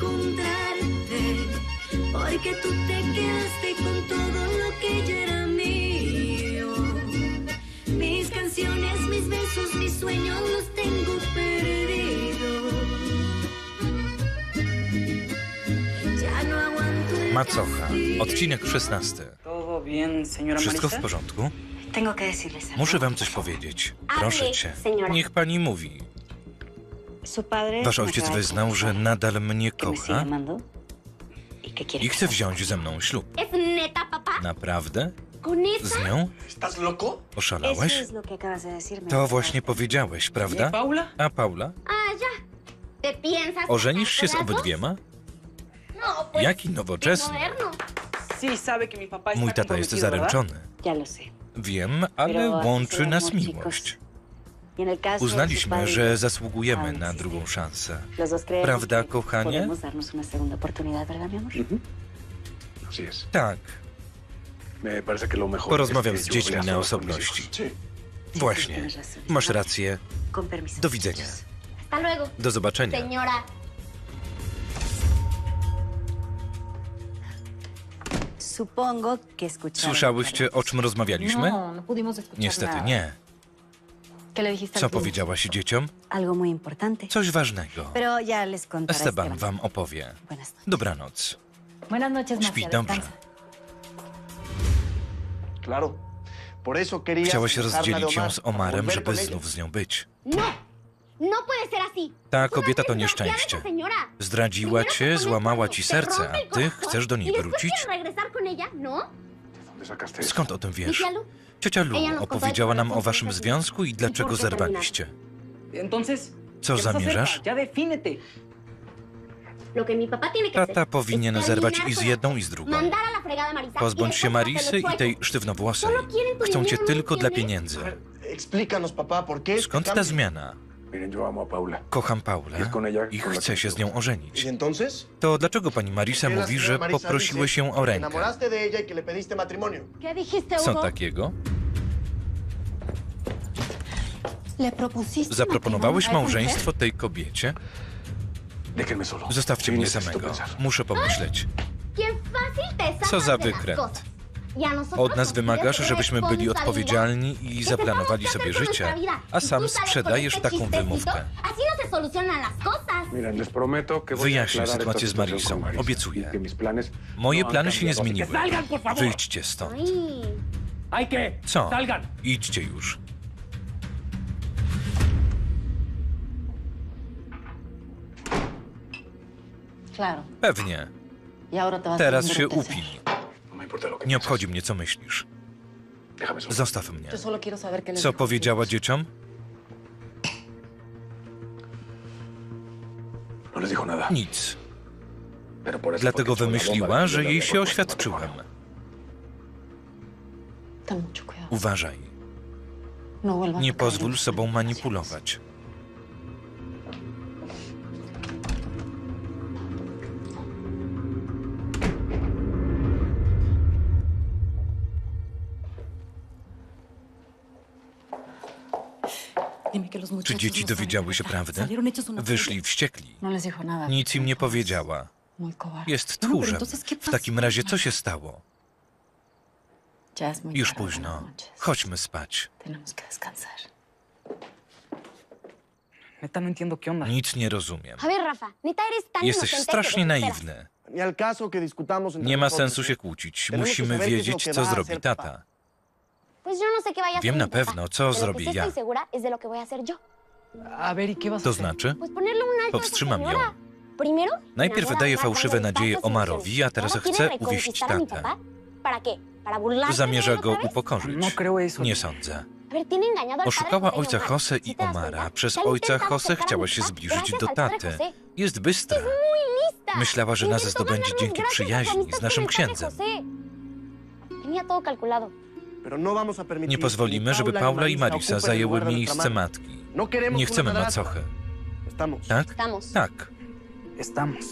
encontrarte, porque tú te quedaste con todo lo que ya era mío. Mis canciones, mis besos, mis sueños los tengo perdidos. Ya no aguanto el Macocha, odcinek 16. ¿Todo bien, señora Wszystko w porządku? Muszę wam coś powiedzieć. Proszę cię. Niech pani mówi. Wasz ojciec wyznał, że nadal mnie kocha y i chce wziąć ze mną ślub. Naprawdę? Z nią? Oszalałeś? To właśnie powiedziałeś, ¿Y prawda? Paula? A Paula? Ah, ya. ¿Te piensas Ożenisz się z obydwiema? No, Jaki nowoczesny. Mój tata jest zaręczony. Wiem, ale łączy nas miłość. Uznaliśmy, że zasługujemy na drugą szansę. Prawda, kochanie? Tak, Porozmawiam z dziećmi na osobności. właśnie. Masz rację. Do widzenia. Do zobaczenia. Słyszałyście, o czym rozmawialiśmy? No, no Niestety nie. Co powiedziałaś dzieciom? Algo muy importante. Coś ważnego. Pero ya les contaré. Esteban wam opowie. Buenas noches. Dobranoc. Buenas noches, Śpi dobrze. descansa. Claro. Por eso quería Chciałaś rozdzielić ją z Omarem, żeby znów z nią być. No. No puede ser así. Ta kobieta to nieszczęście. Zdradziła cię, złamała ci serce, a el ty chcesz do y niej después wrócić? quieres regresar con ella, ¿no? ¿Dónde sacaste eso? Skąd o tym ¿Y wiesz? Ciocia Lu opowiedziała nam o waszym związku i dlaczego zerwaliście. Co ¿qué vas a hacer, zamierzasz? Tata powinien zerwać i z jedną, i z drugą. Y Pozbądź się Marisy i tej sztywnowłosej. Chcą cię dinero, ¿no tylko dla pieniędzy. Skąd ta zmiana? Kocham Paulę i chcę się z nią ożenić. ¿Y? To dlaczego pani Marisa ¿Qué la mówi, że poprosiłeś ją o rękę? y que le pediste matrimonio. ¿Qué dijiste, Co takiego? Zaproponowałeś małżeństwo tej kobiecie? Zostawcie mnie samego. Muszę pomyśleć. Co za wykręt. Nosotros Od nas wymagasz, żebyśmy byli responsabilidad. odpowiedzialni i zaplanowali sobie con życie, a sam sprzedajesz taką wymówkę. No Wyjaśnię sytuację z Marisą. Obiecuję. Y Moje no plany się nie zmieniły. Wyjdźcie stąd. Co? Idźcie już. Pewnie. Teraz się upij. Nie obchodzi mnie, co myślisz. Zostaw mnie. Co powiedziała dzieciom? No. Nic. Dlatego wymyśliła, że jej się oświadczyłem. Uważaj. No Nie pozwól sobą manipulować. Czy dzieci dowiedziały się nada. prawdy? Wyszli wściekli. No. Nic im nie powiedziała. Jest No, tchórzem. entonces, ¿qué W takim razie co się stało? Już późno. Chodźmy spać. Nic nie rozumiem. Jesteś strasznie naiwny. Nie ma sensu się kłócić. Musimy wiedzieć, co zrobi tata. Wiem hacer na pewno, co zrobię ja. ¿y To znaczy? Powstrzymam ją. Najpierw Omar, fałszywe nadzieje Omarowi, a teraz a mi tatę. papá. ¿Para qué? ¿Para burlarse de Zamierza go upokorzyć. No. Nie sądzę. Oszukała ojca. Jose i Omara. Przez ojca Jose chciała się zbliżyć do taty. Jest bystra. Myślała, że nas zdobędzie dzięki przyjaźni z naszym księdzem. No Nie pozwolimy, żeby Paula i Marisa zajęły miejsce matki. No Nie chcemy macochy. Tak? Tak,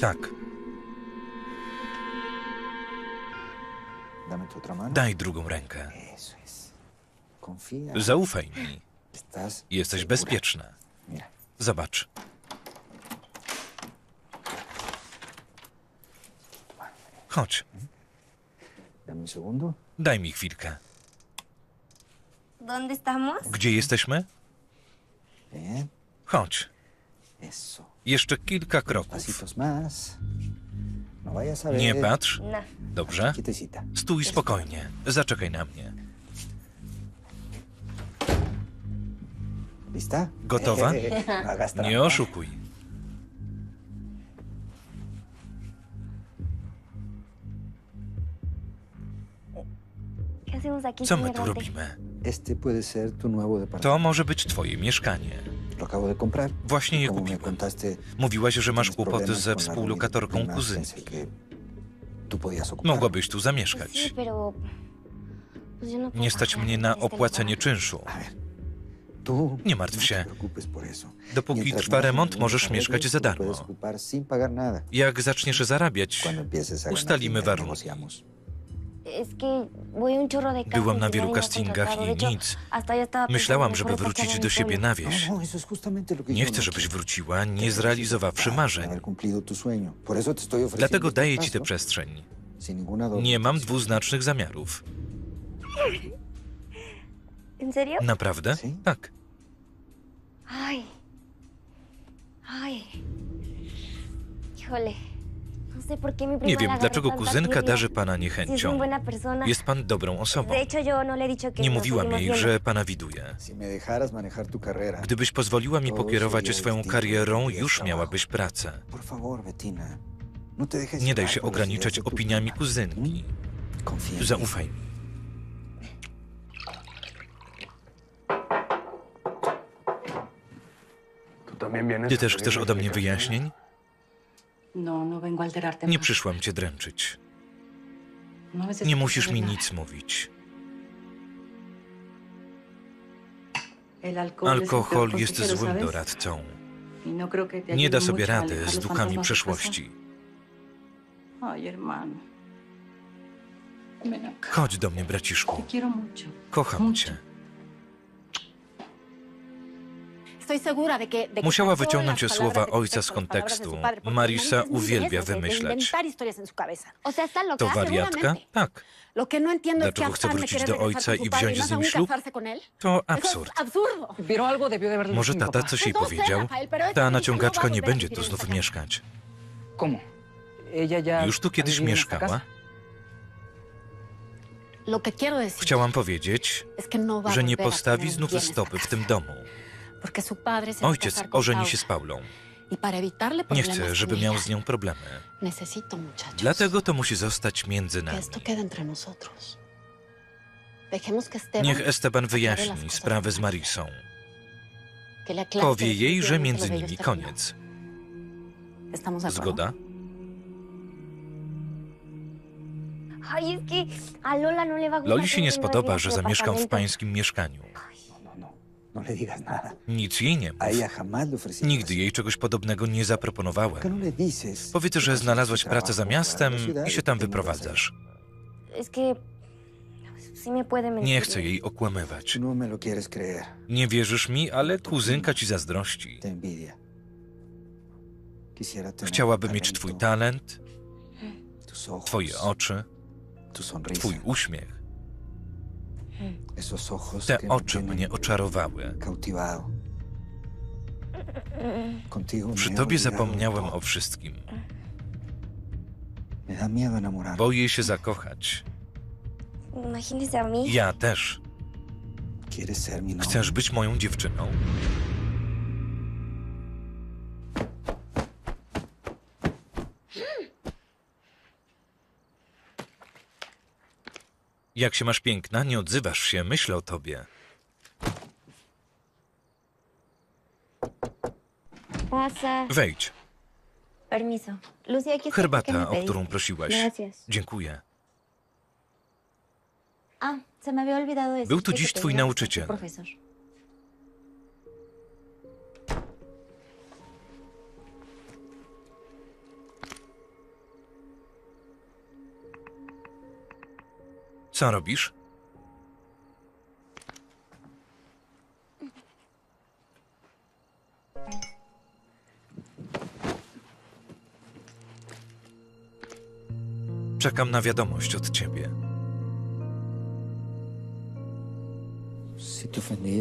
tak. Daj drugą rękę. Zaufaj mi. Jesteś bezpieczna. Zobacz. Chodź, daj mi chwilkę. ¿Dónde estamos? Gdzie jesteśmy? Chodź. Jeszcze kilka kroków. No. Nie patrz. No. Dobrze? Stój spokojnie. Zaczekaj na mnie. ¿Lista? Gotowa? Nie oszukuj. ¿Qué hacemos aquí, Co my tu robimy? Este puede ser tu nuevo To może być twoje mieszkanie. Właśnie je kupiłem. contaste, Mówiłaś, że masz kłopoty ze współlokatorką kuzynki. Mogłabyś tu zamieszkać. no Nie stać mnie na opłacenie czynszu. Nie martw no się. Dopóki trwa remont, możesz mieszkać za darmo. Jak zaczniesz zarabiać, ustalimy warunki. Byłam na y wielu castingach i nic. Myślałam, żeby wrócić do siebie na wieś. No, no, lo que Nie chcę, no żebyś wróciła, nie zrealizowawszy marzeń. Dlatego daję ci tę przestrzeń. Nie mam dwuznacznych zamiarów. Naprawdę? Tak. Ay. Ay. Híjole. Nie le wiem, dlaczego kuzynka darzy pana niechęcią. Jest pan dobrą osobą. No Nie nos mówiłam jej, że pana widuje. Gdybyś pozwoliła mi pokierować swoją karierą, już miałabyś pracę. No Nie daj się ograniczać opiniami kuzynki. Mí. Zaufaj mi. Ty też chcesz ode mnie wyjaśnień? Nie más. przyszłam cię dręczyć. No Nie musisz mi nic mówić. Alkohol jest złym doradcą. Y no Nie da sobie rady z duchami przeszłości. Chodź do mnie, braciszku. Kocham cię. Musiała wyciągnąć słowa ojca z kontekstu. Marisa uwielbia wymyślać. To wariatka? Tak. No Dlaczego chce wrócić do ojca i padre wziąć más z nim ślub? To absurd. Może tata coś jej No powiedział? Ta no naciągaczka a nie będzie tu znów mieszkać. Już tu kiedyś mieszkała. Chciałam powiedzieć, no że nie postawi znów stopy w tym domu. Ojciec ożeni się z Paulą. Nie chcę, żeby miał z nią problemy. Dlatego to musi zostać między nami. Niech Esteban wyjaśni sprawę z. Marisą. Powie jej, że między nimi koniec. Zgoda? No Loli się nie spodoba, że zamieszkam w pańskim mieszkaniu. Nic jej nie mów. Nigdy jej czegoś podobnego nie ¿Por qué zaproponowałem. no? Powiedz, że consigues znalazłaś pracę za miastem i się y tam wyprowadzasz. Nie chcę jej okłamywać. No. Nie wierzysz mi, ale kuzynka ci zazdrości. Chciałaby mieć twój talent, twoje oczy, twój uśmiech. Ojos Te oczy mnie oczarowały. Przy tobie zapomniałem o wszystkim. Boję się zakochać. Ja też. Chcesz być moją dziewczyną? Jak się masz piękna, nie odzywasz się, myślę o tobie. Pasa. Wejdź. Permiso. Herbata, o którą prosiłaś. Gracias. Dziękuję. Se me había olvidado decirte Był tu dziś twój nauczyciel. Profesor. Co robisz? Czekam na wiadomość od ciebie.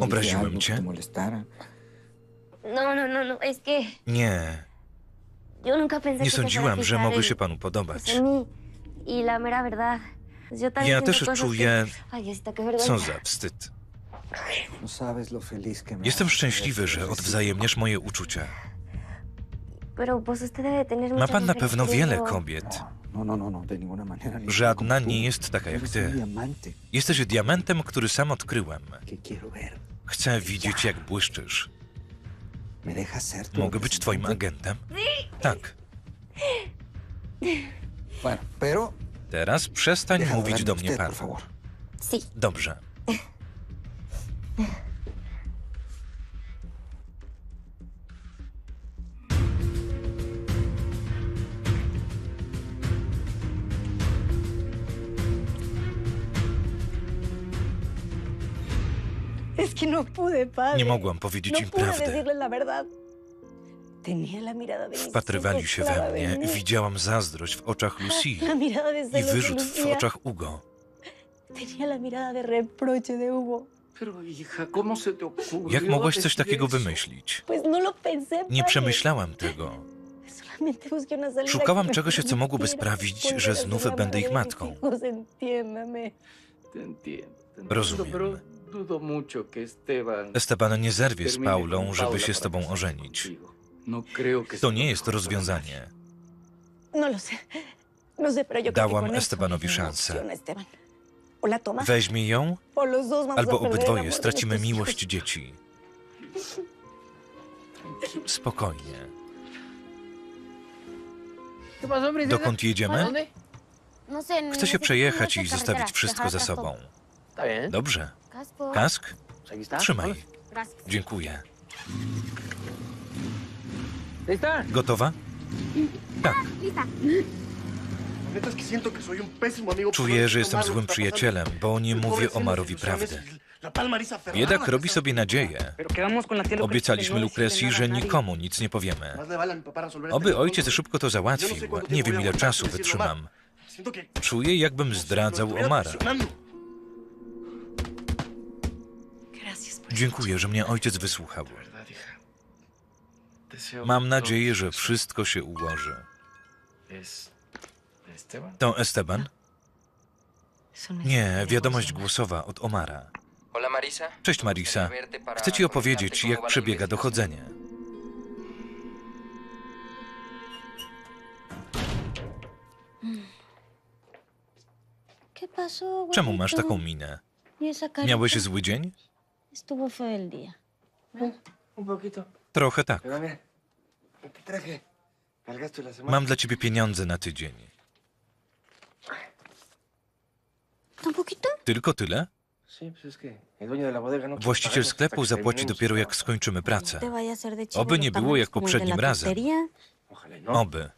Obraziłem cię? No, no, no, no, es que Nie, nie sądziłam, że mogę się panu podobać. la mera verdad, Ja też czuję, co za wstyd. No Jestem szczęśliwy, że odwzajemniasz moje uczucia. Ma pan na pewno wiele kobiet. No, no, Żadna nie jest taka jak ty. Jesteś diamentem, który sam odkryłem. Chcę widzieć, jak błyszczysz. ¿Me dejas ser tu Mogę być twoim agentem? Tak. Teraz przestań mówić do mnie pan. Sí, Dobrze. Es que no pude, padre. Nie mogłam powiedzieć no im pude prawdy. decirles la verdad. Wpatrywali się we mnie. Widziałam zazdrość w oczach Lucy i wyrzut w oczach Hugo. Pero, hija, ¿cómo se te ocurrió Jak mogłaś coś takiego wymyślić? No Nie przemyślałam tego. Szukałam czegoś, co mogłoby sprawić, że znów będę ich matką. entiendo, Rozumiem. Esteban nie zerwie z Paulą, żeby się z tobą ożenić. No To nie jest rozwiązanie. No. No Dałam Estebanowi no szansę. Weźmie ją, albo obydwoje stracimy miłość dzieci. Spokojnie. Dokąd jedziemy? Chcę się przejechać i zostawić wszystko za sobą. Dobrze. Kask? Trzymaj. Dziękuję. Gotowa? Tak. Por no Czuję, że jestem złym przyjacielem, bo nie mówię Omarowi prawdy. y Biedak robi sobie nadzieję. Obiecaliśmy no decirle że nikomu nic nie powiemy. Oby ojciec szybko to no załatwił. cuánto Nie wiem, ile czasu wytrzymam. Czuję, jakbym zdradzał Omara. Dziękuję, że mnie ojciec wysłuchał. Mam nadzieję, że wszystko się ułoży. To Esteban? Nie, wiadomość głosowa od Omara. Cześć Marisa. Chcę ci opowiedzieć, jak przebiega dochodzenie. ¿Qué pasó, Czemu masz taką minę? Miałeś zły dzień? Poquito. Trochę tak. Mam dla ciebie pieniądze na tydzień. ¿Tan poquito? Tylko tyle? No Właściciel sklepu zapłaci dopiero jak skończymy pracę. Te vaya a hacer de chivo Oby los nie było jak poprzednim razem. y no. Oby.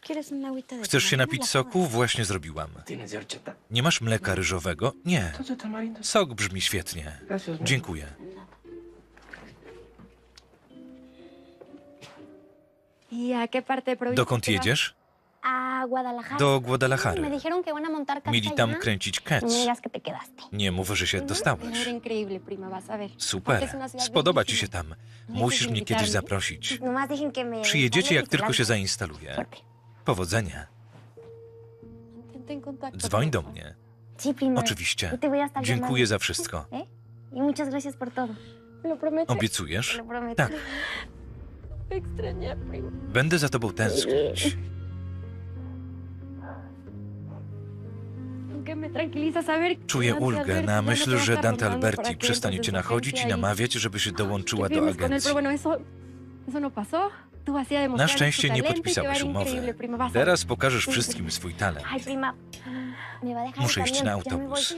¿Quieres una agüita de Chcesz się napić La soku? Właśnie zrobiłam. Nie masz mleka ryżowego? Nie. Sok brzmi świetnie. Gracias. ¿no? Dziękuję. Dokąd te vas? jedziesz? Do Guadalajary. Mieli tam kręcić No quedaste. Nie mów, że się dostałeś. Super. Spodoba ci się tam. Musisz mnie kiedyś zaprosić. Przyjedziecie, jak y tylko się. Suerte. Powodzenia. Dzwoń do mnie. Oczywiście. Estar Dziękuję za wszystko. ¿Eh? Y. Obiecujesz? Tak. Będę za tobą tęsknić. Czuję ulgę na myśl, że Dante Alberti przestanie cię nachodzić i namawiać, żebyś dołączyła do agencji. no Na szczęście nie podpisałeś umowy. Teraz pokażesz wszystkim swój talent. Muszę iść na autobus.